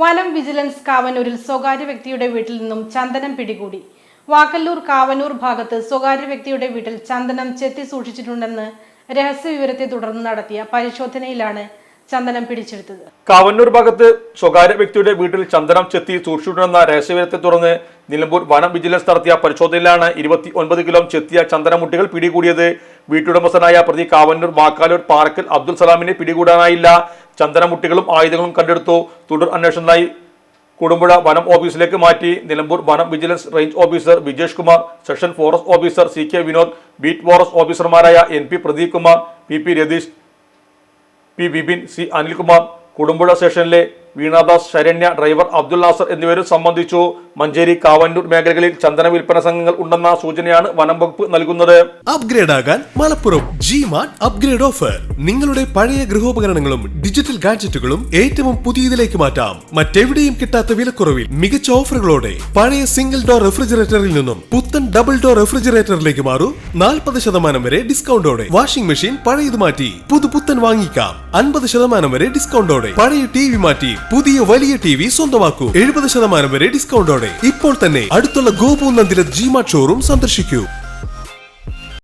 വനം വിജിലൻസ് കാവനൂരിൽ സ്വകാര്യ വ്യക്തിയുടെ വീട്ടിൽ നിന്നും ചന്ദനം പിടികൂടി. വാക്കല്ലൂർ കാവനൂർ ഭാഗത്ത് സ്വകാര്യ വ്യക്തിയുടെ വീട്ടിൽ ചന്ദനം ചെത്തി സൂക്ഷിച്ചിട്ടുണ്ടെന്ന് രഹസ്യവിവരത്തെ തുടർന്ന് നടത്തിയ പരിശോധനയിലാണ് ചന്ദനം പിടിച്ചെടുത്തത്. കാവന്നൂർ ഭാഗത്ത് സ്വകാര്യ വ്യക്തിയുടെ വീട്ടിൽ ചന്ദനം ചെത്തി സൂക്ഷിച്ചിട്ടുണ്ടെന്ന രഹസ്യവിവരത്തെ തുടർന്ന് നിലമ്പൂർ വനം വിജിലൻസ് നടത്തിയ പരിശോധനയിലാണ് ഇരുപത്തി ഒൻപത് കിലോ ചെത്തിയ ചന്ദനമുട്ടികൾ പിടികൂടിയത്. വീട്ടുടമസ്ഥനായ പ്രതി കാവന്നൂർ വാക്കാലൂർ പാർക്കിൽ അബ്ദുൾ സലാമിനെ പിടികൂടാനായില്ല. ചന്ദനമുട്ടികളും ആയുധങ്ങളും കണ്ടെടുത്തു. തുടർ അന്വേഷണത്തിനായി കുടുംബുഴ വനം ഓഫീസിലേക്ക് മാറ്റി. നിലമ്പൂർ വനം vigilance range officer Vijesh Kumar section forest officer C K Vinod beat forest ഓഫീസർമാരായ N P Pradeep Kumar P P Ratheesh P Bipin C Anilkumar. Kudumbuzha സ്റ്റേഷനിലെ വീണാദാസ് ശരണ്യ ഡ്രൈവർ അബ്ദുൽ നാസർ എന്നിവരും സംബന്ധിച്ചു. മഞ്ചേരി കാവന്നൂർ മേഖലകളിൽ ചന്ദന വിൽപ്പന സംഘങ്ങൾ ഉണ്ടെന്ന സൂചനയാണ് വനം വകുപ്പ് നൽകുന്നത്. അപ്ഗ്രേഡ് ആകാൻ Malappuram G Mart upgrade offer നിങ്ങളുടെ പഴയ ഗൃഹോപകരണങ്ങളും ഡിജിറ്റൽ ഗാഡ്ജറ്റുകളും ഏറ്റവും പുതിയതിലേക്ക് മാറ്റാം. മറ്റെവിടെയും കിട്ടാത്ത വിലക്കുറവിൽ മികച്ച ഓഫറുകളോടെ പഴയ സിംഗിൾ ഡോർ റെഫ്രിജറേറ്ററിൽ നിന്നും പുത്തൻ ഡബിൾ ഡോർ റെഫ്രിജറേറ്ററിലേക്ക് മാറൂ. നാൽപ്പത് ശതമാനം വരെ ഡിസ്കൗണ്ടോടെ വാഷിംഗ് മെഷീൻ പഴയത് മാറ്റി പുതുപുത്തൻ വാങ്ങിക്കാം. അൻപത് ശതമാനം വരെ ഡിസ്കൗണ്ടോടെ പഴയ ടി വി മാറ്റി പുതിയ വലിയ ടി വി സ്വന്തമാക്കൂ. എഴുപത് ശതമാനം വരെ ഡിസ്കൗണ്ടോടെ ഇപ്പോൾ തന്നെ അടുത്തുള്ള ഗോപു നന്ദിര ജിമാ ഷോറൂം സന്ദർശിക്കൂ.